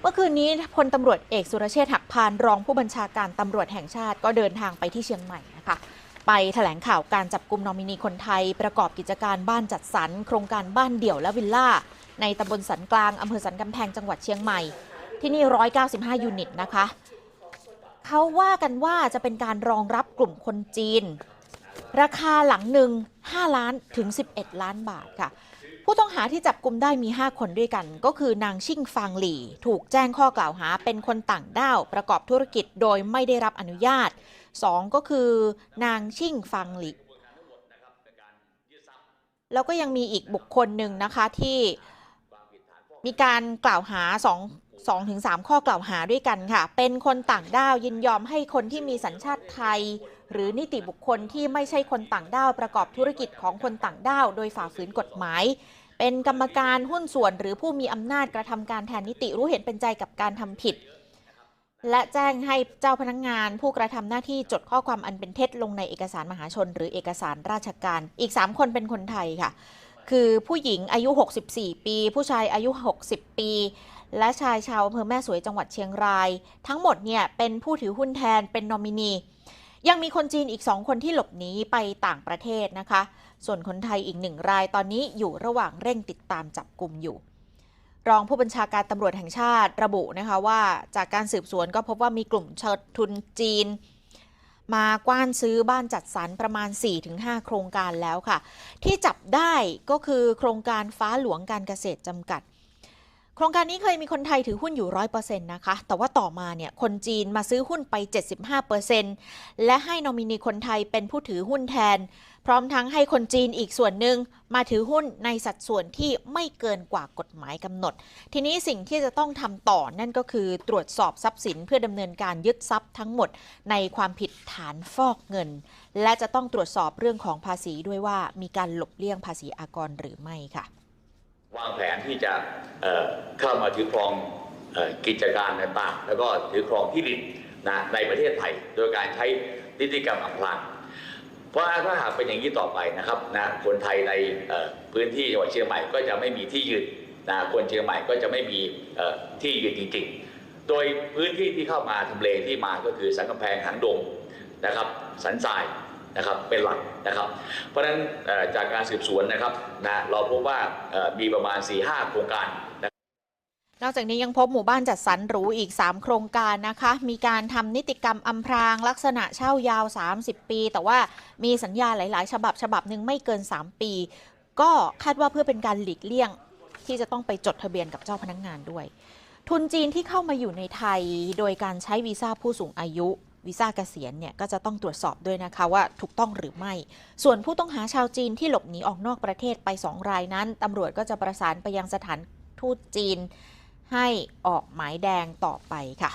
เมื่อคืนนี้พลตำรวจเอกสุรเชษฐ์หักพานรองผู้บัญชาการตำรวจแห่งชาติก็เดินทางไปที่เชียงใหม่นะคะไปแถลงข่าวการจับกลุ่มนอมินีคนไทย ประกอบกิจการบ้านจัดสรรโครงการบ้านเดี่ยวและวิลล่า ในตำบลสันกลางอำเภอสันกำแพงจังหวัดเชียงใหม่ ที่นี่ 195 ยูนิตนะคะ เขาว่ากันว่าจะเป็นการรองรับกลุ่มคนจีน ราคาหลังหนึ่ง5ล้านถึง 11 ล้านบาทค่ะ ผู้ต้องหาที่จับกลุ่มได้มี 5 คนด้วยกัน ก็คือนางชิ่งฟางหลี่ ถูกแจ้งข้อกล่าวหาเป็นคนต่างด้าวประกอบธุรกิจโดยไม่ได้รับอนุญาต 2 ก็คือนางชิ่งฟางหลี่ แล้วก็ยังมีอีกบุคคลหนึ่งนะคะที่มีการกล่าวหา 2 2ถึง3ข้อกล่าวหาด้วยกันค่ะ เป็นคนต่างด้าวยินยอมให้คนที่มีสัญชาติไทย หรือนิติบุคคลที่ไม่ใช่คนต่างด้าวประกอบธุรกิจของคนต่างด้าว โดยฝ่าฝืนกฎหมาย เป็นกรรมการหุ้นส่วนหรือผู้มีอำนาจกระทำการแทนนิติรู้เห็นเป็นใจกับการทำผิด และแจ้งให้เจ้าพนักงงานผู้กระทำหน้าที่จดข้อความอันเป็นเท็จลงในเอกสารมหาชน หรือเอกสารราชการ อีก 3 คนเป็นคนไทยค่ะ คือผู้หญิงอายุ 64 ปี ผู้ชายอายุ 60 ปี และชายชาวอำเภอแม่สวยจังหวัดเชียงราย ทั้งหมดเนี่ยเป็นผู้ถือหุ้นแทนเป็นนอมินี ยังมีคนจีนอีก2คนที่หลบหนีไปต่างประเทศนะคะ ส่วนคนไทยอีกหนึ่งรายตอนนี้อยู่ระหว่างเร่งติดตามจับกลุ่มอยู่รองผู้บัญชาการตำรวจแห่งชาติระบุนะคะว่าจากการสืบสวนก็พบว่ามีกลุ่มเชิดทุนจีน มากว้านซื้อบ้านจัดสรรประมาณ 4-5 โครงการแล้วค่ะ ที่จับได้ก็คือโครงการฟ้าหลวงการเกษตรจำกัด โครงการนี้เคยมีคนไทยถือหุ้นอยู่ 100%นะคะ แต่ว่าต่อมาเนี่ย คนจีนมาซื้อหุ้นไป 75%และให้นอมินีคนไทยเป็นผู้ถือหุ้นแทน พร้อมทั้งให้คนจีนอีกส่วนหนึ่งมาถือหุ้นในสัดส่วนที่ไม่เกินกว่ากฎหมายกำหนด ทีนี้สิ่งที่จะต้องทำต่อนั่นก็คือตรวจสอบทรัพย์สินเพื่อดำเนินการยึดทรัพย์ทั้งหมดในความผิดฐานฟอกเงิน และจะต้องตรวจสอบเรื่องของภาษีด้วยว่ามีการหลบเลี่ยงภาษีอากรหรือไม่ค่ะ วางแผนที่จะเเข้ามาถือครองออกิจการต่างๆแล้วก็ถือครองที่ดินนะในประเทศไทย โดยการใช้นิติกรรมอำพรางเพราะถ้าหากเป็นอย่างนี้ต่อไปนะครับนะคนไทยในพื้นที่จังหวัดเชียงใหม่ก็จะไม่มีที่ยืนนะคนเชียงใหม่ก็จะไม่มีที่ยืนจริงๆ โดยพื้นที่ที่เข้ามาทำเลที่มาก็คือสันกำแพงหางดงนะครับ สันทราย นะครับเป็นหลักนะครับ เพราะฉะนั้นจากการสืบสวนนะครับนะเราพบว่ามีประมาณ 4-5 โครงการนะนอกจากนี้ยังพบหมู่บ้านจัดสรรหรูอีก 3 โครงการนะคะ มีการทำนิติกรรมอำพรางลักษณะเช่ายาว 30 ปี แต่ว่ามีสัญญาหลาย ๆ ฉบับฉบับหนึ่งไม่เกิน 3 ปี ก็คาดว่าเพื่อเป็นการหลีกเลี่ยง ที่จะต้องไปจดทะเบียนกับเจ้าพนักงงานด้วย ทุนจีนที่เข้ามาอยู่ในไทย โดยการใช้วีซ่าผู้สูงอายุ วีซ่าเกษียณเนี่ยก็จะต้องตรวจสอบด้วยนะคะว่าถูกต้องหรือไม่ ส่วนผู้ต้องหาชาวจีนที่หลบหนีออกนอกประเทศไป 2 รายนั้นตำรวจก็จะประสานไปยังสถานทูตจีน ให้ออกหมายแดงต่อไปค่ะ